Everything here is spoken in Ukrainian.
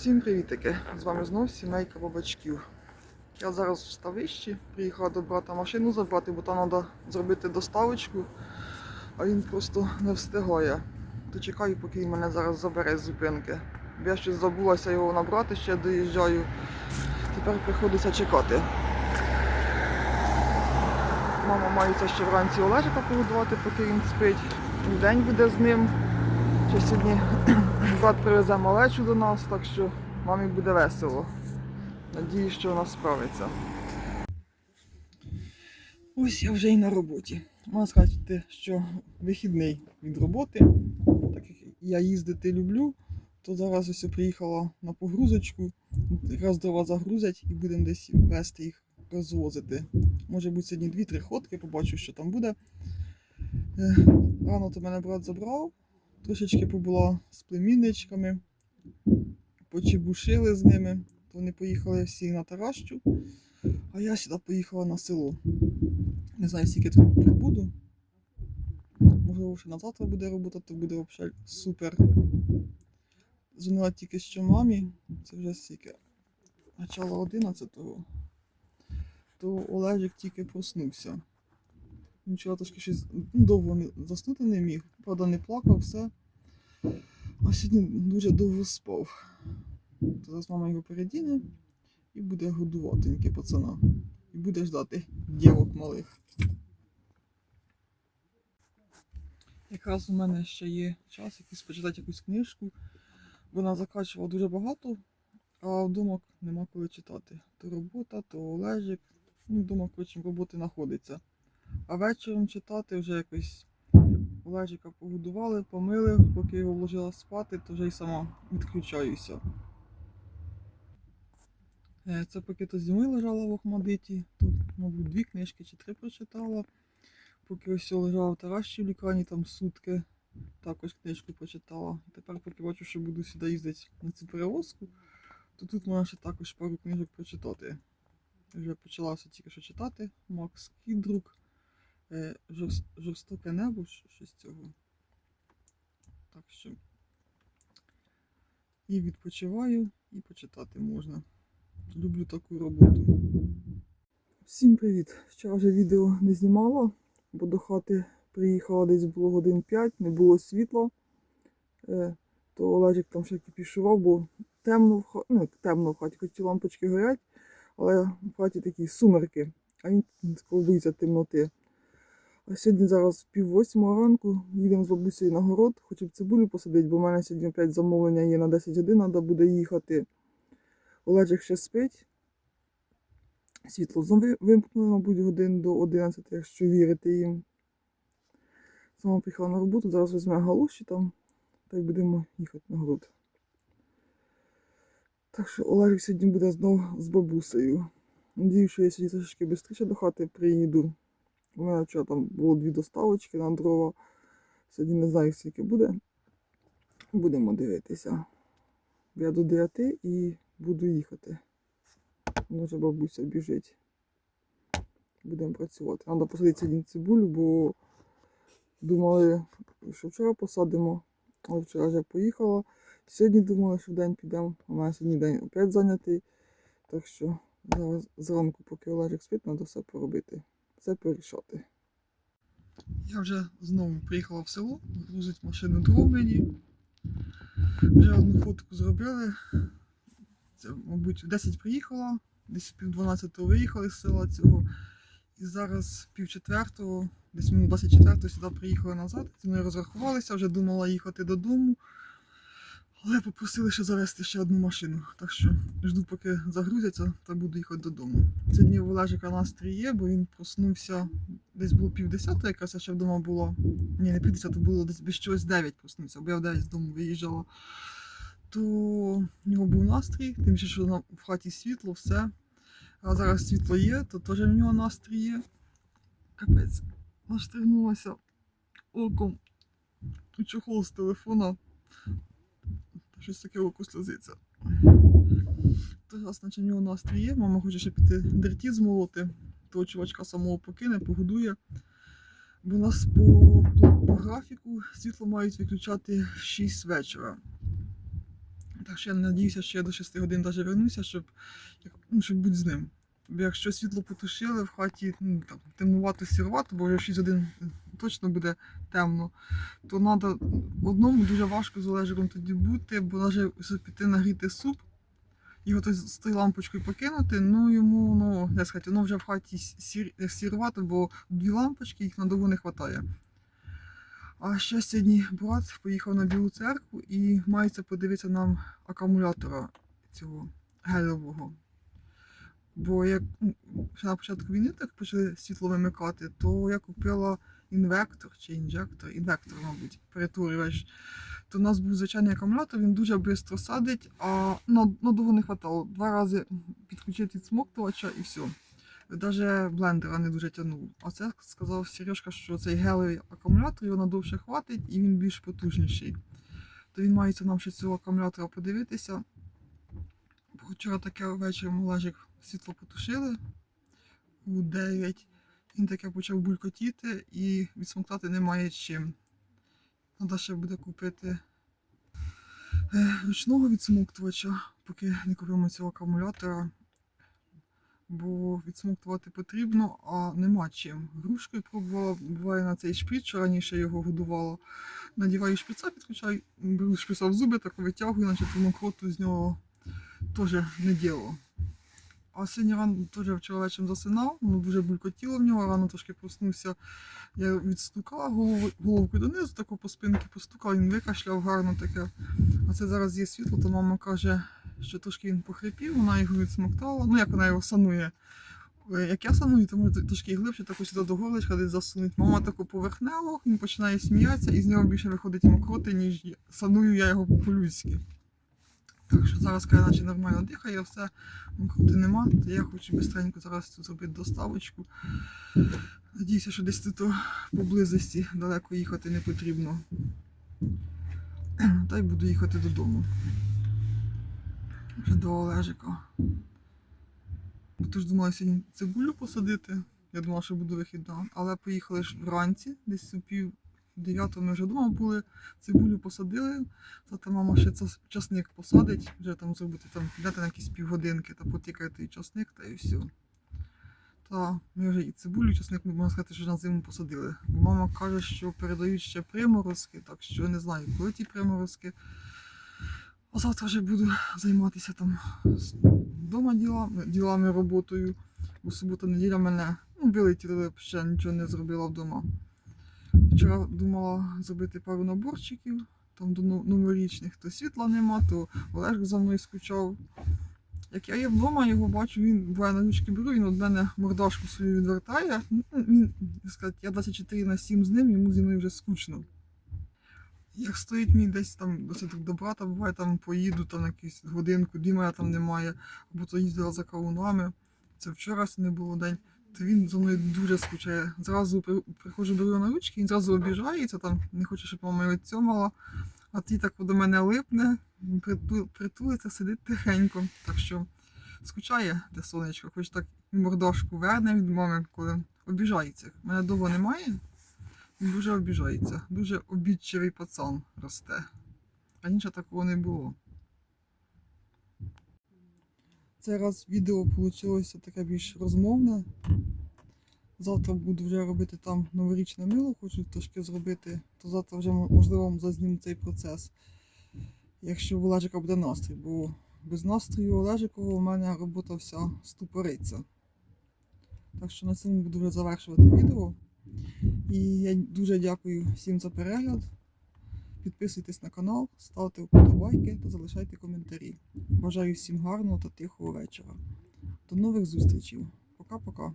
Всім привітики! З вами знов сімейка бабачків. Я зараз в ставищі, приїхала до брата машину забрати, бо там треба зробити доставочку, а він просто не встигає. То чекаю, поки він мене зараз забере з зупинки. Я щось забулася його набрати, ще доїжджаю. Тепер приходиться чекати. Мама мається ще вранці Олежика погодувати, поки він спить. День буде з ним. Що сьогодні брат привезе малечу до нас, так що мамі буде весело. Надіюсь, що вона справиться. Ось я вже і на роботі. Можна сказати, що вихідний від роботи. Так як я їздити люблю, то зараз ось приїхала на погрузочку. Якраз до вас загрузять і будемо десь вести їх розвозити. Може бути сьогодні 2-3 ходки, побачу, що там буде. Е, Рано то мене брат забрав, трошечки побула з племінничками, почебушили з ними. Вони поїхали всі на Таращу, а я сюди поїхала на село. Не знаю, скільки тут пробуду. Можливо, ще на завтра буде робота, то буде взагалі супер. Дзвонила тільки що мамі, це вже стільки. Начало 11-го. То Олежик тільки проснувся. Він вчора трошки щось ну, довго заснути не міг. Правда, не плакав, все. А сьогодні дуже довго спав. Зараз мама його передіне і буде годуватеньки пацана. І буде ждати дівок малих. Якраз у мене ще є час якийсь почитати якусь книжку. Вона закачувала дуже багато, а вдома нема коли читати. То робота, то Олежик. Ну, вдома, коротше, роботи знаходиться. А вечором читати вже якось Олежика погодували, помили, поки його вложила спати, то вже й сама відключаюся. Е, Це поки то зими лежала в Охмадиті, то, мабуть, дві книжки чи три прочитала. Поки ось лежала в Таращі в лікарні, там сутки, також книжку почитала. Тепер, поки бачу, що буду сюди їздити на цю перевозку, то тут можна ще також пару книжок прочитати. Вже почалася тільки що читати. Макс Кідрук. Е, жорс- жорстоке небо, щось цього. Так що і відпочиваю, і почитати можна. Люблю таку роботу. Всім привіт! Вчора вже відео не знімала, бо до хати приїхала десь було годин 5, не було світла. Е, то Олежик там ще кипішував, бо темно в хаті, ну, темно в хаті, хоч ті лампочки горять, але в хаті такі сумерки, а він боїться темноти. А сьогодні зараз пів восьмого ранку їдемо з бабусею на город, хочу цибулю посадити, бо в мене сьогодні опять замовлення є на 10 годин, треба буде їхати. Олежик ще спить. Світло знову вимкнули, мабуть, годин до 11, якщо вірити їм. Сама приїхала на роботу, зараз візьме галуші там, та й будемо їхати на город. Так що Олежик сьогодні буде знову з бабусею. Надіюсь, що я сьогодні трошки швидше до хати приїду. У мене вчора там було дві доставочки на дрова. Сьогодні не знаю, скільки буде. Будемо дивитися. Я до 9 і буду їхати. Може бабуся біжить. Будемо працювати. Треба посадити сьогодні цибулю, бо думали, що вчора посадимо, але вчора вже поїхала. Сьогодні думали, що в день підемо. У мене сьогодні день опять зайнятий. Так що зараз зранку, поки Олежик спить, треба все поробити все порішати. Я вже знову приїхала в село, грузить машину дров мені. Вже одну фотку зробили. Це, мабуть, в 10 приїхала, десь пів 12 виїхали з села цього. І зараз пів четвертого, десь минут 24 сюди приїхали назад. Зі мною розрахувалися, вже думала їхати додому. Але попросили ще завести ще одну машину. Так що жду, поки загрузяться, та буду їхати додому. Сьогодні у Олежика настрій є, бо він проснувся десь було півдесятого, якраз я ще вдома була. Ні, не півдесятого, було десь без чогось 9 проснувся, бо я в 9 з дому виїжджала. То в нього був настрій, тим більше, що в хаті світло, все. А зараз світло є, то теж в нього настрій є. Капець, наштригнулася оком у чохол з телефона. Щось таке око сльозиться. То раз, наче в нього настрій мама хоче ще піти дерті змолоти. Того чувачка самого покине, погодує. Бо нас по, по графіку світло мають виключати в 6 вечора. Так що я надіюся, що я до 6 годин навіть вернуся, щоб, ну, щоб бути з ним. Бо якщо світло потушили в хаті, ну, там, темнувато сірувато, бо вже в 6 годин точно буде темно, то треба одному дуже важко з Олежиком тоді бути, бо навіть піти нагріти суп, його то з тою лампочкою покинути, ну йому, ну, як сказати, воно вже в хаті сір, сірувато, бо дві лампочки, їх надовго не вистачає. А ще сьогодні брат поїхав на Білу церкву і мається подивитися нам акумулятора цього гелевого. Бо як ну, на початку війни так почали світло вимикати, то я купила інвектор чи інжектор, інвектор, мабуть, перетворювач. То у нас був звичайний акумулятор, він дуже швидко садить, а надовго не хватало. Два рази підключити відсмоктувача і все. Навіть блендера не дуже тягнув. А це сказав Сережка, що цей гелевий акумулятор його надовше хватить і він більш потужніший. То він мається нам ще цього акумулятора подивитися. Вчора таке ввечері Олежик світло потушили у 9. Він таке почав булькотіти і відсмоктати немає чим. Треба ще буде купити е, ручного відсмоктувача, поки не купимо цього акумулятора. Бо відсмоктувати потрібно, а нема чим. Грушкою пробувала, буває на цей шприц, що раніше його годувала. Надіваю шприца, підключаю, беру шприца в зуби, так витягую, наче тому кроту з нього теж не діло. А сьогодні рано теж вчора вечором засинав, ну дуже булькотіло в нього, рано трошки проснувся. Я відстукала голову, головкою донизу, тако по спинці постукав, він викашляв гарно таке. А це зараз є світло, то мама каже, що трошки він похрипів, вона його відсмоктала. Ну як вона його санує. Е, Як я саную, то може трошки глибше, тако сюди до горлечка десь засунуть. Мама тако поверхнево, він починає сміятися, і з нього більше виходить мокроти, ніж саную я його по-людськи. Так що зараз я наче нормально дихає, все крути нема. То я хочу швидко зараз тут зробити доставочку. Надіюся, що десь тут поблизості далеко їхати не потрібно. Та й буду їхати додому. Вже до Олежика. Тож думала сьогодні цибулю посадити. Я думала, що буду вихідна, але поїхали ж вранці, десь супів 9-го ми вже вдома були, цибулю посадили, Зате мама ще часник посадить, вже там зробити, там підняти на якісь півгодинки та потікати і часник, та і все. Та ми вже і цибулю, і часник можна сказати, що на зиму посадили. Бо мама каже, що передають ще приморозки, так що не знаю, коли ті приморозки. А завтра вже буду займатися там вдома ділами, ділами роботою. У суботу неділя мене ну, вилетіли, ще нічого не зробила вдома. Вчора думала зробити пару наборчиків, там до новорічних, то світла нема, то Олег за мною скучав. Як я є вдома, його бачу, він буває на ручки беру, він від мене мордашку свою відвертає. Ну, Він, сказати, я 24 на 7 з ним, йому зі мною вже скучно. Як стоїть мій десь там досить до брата, буває там поїду там на якусь годинку, дві мене там немає, або то їздила за кавунами. Це вчора не було день. Він за мною дуже скучає. Зразу при- приходжу беру на ручки, він зразу обіжається, там не хоче, щоб мама його цьомала. А ті так до мене липне, притулиться, сидить тихенько. Так що скучає те сонечко, хоч так мордашку верне від мами, коли обіжається. Мене довго немає. Він дуже обіжається. Дуже обідчивий пацан росте. Раніше такого не було. Цей раз відео вийшло таке більш розмовне. Завтра буду вже робити там новорічне мило, хочу трошки зробити, то завтра вже можливо зазніму цей процес. Якщо в Олежика буде настрій, бо без настрою Олежикова у мене робота вся ступориться. Так що на цьому буду вже завершувати відео. І я дуже дякую всім за перегляд. Підписуйтесь на канал, ставте вподобайки та залишайте коментарі. Бажаю всім гарного та тихого вечора. До нових зустрічей. Пока-пока.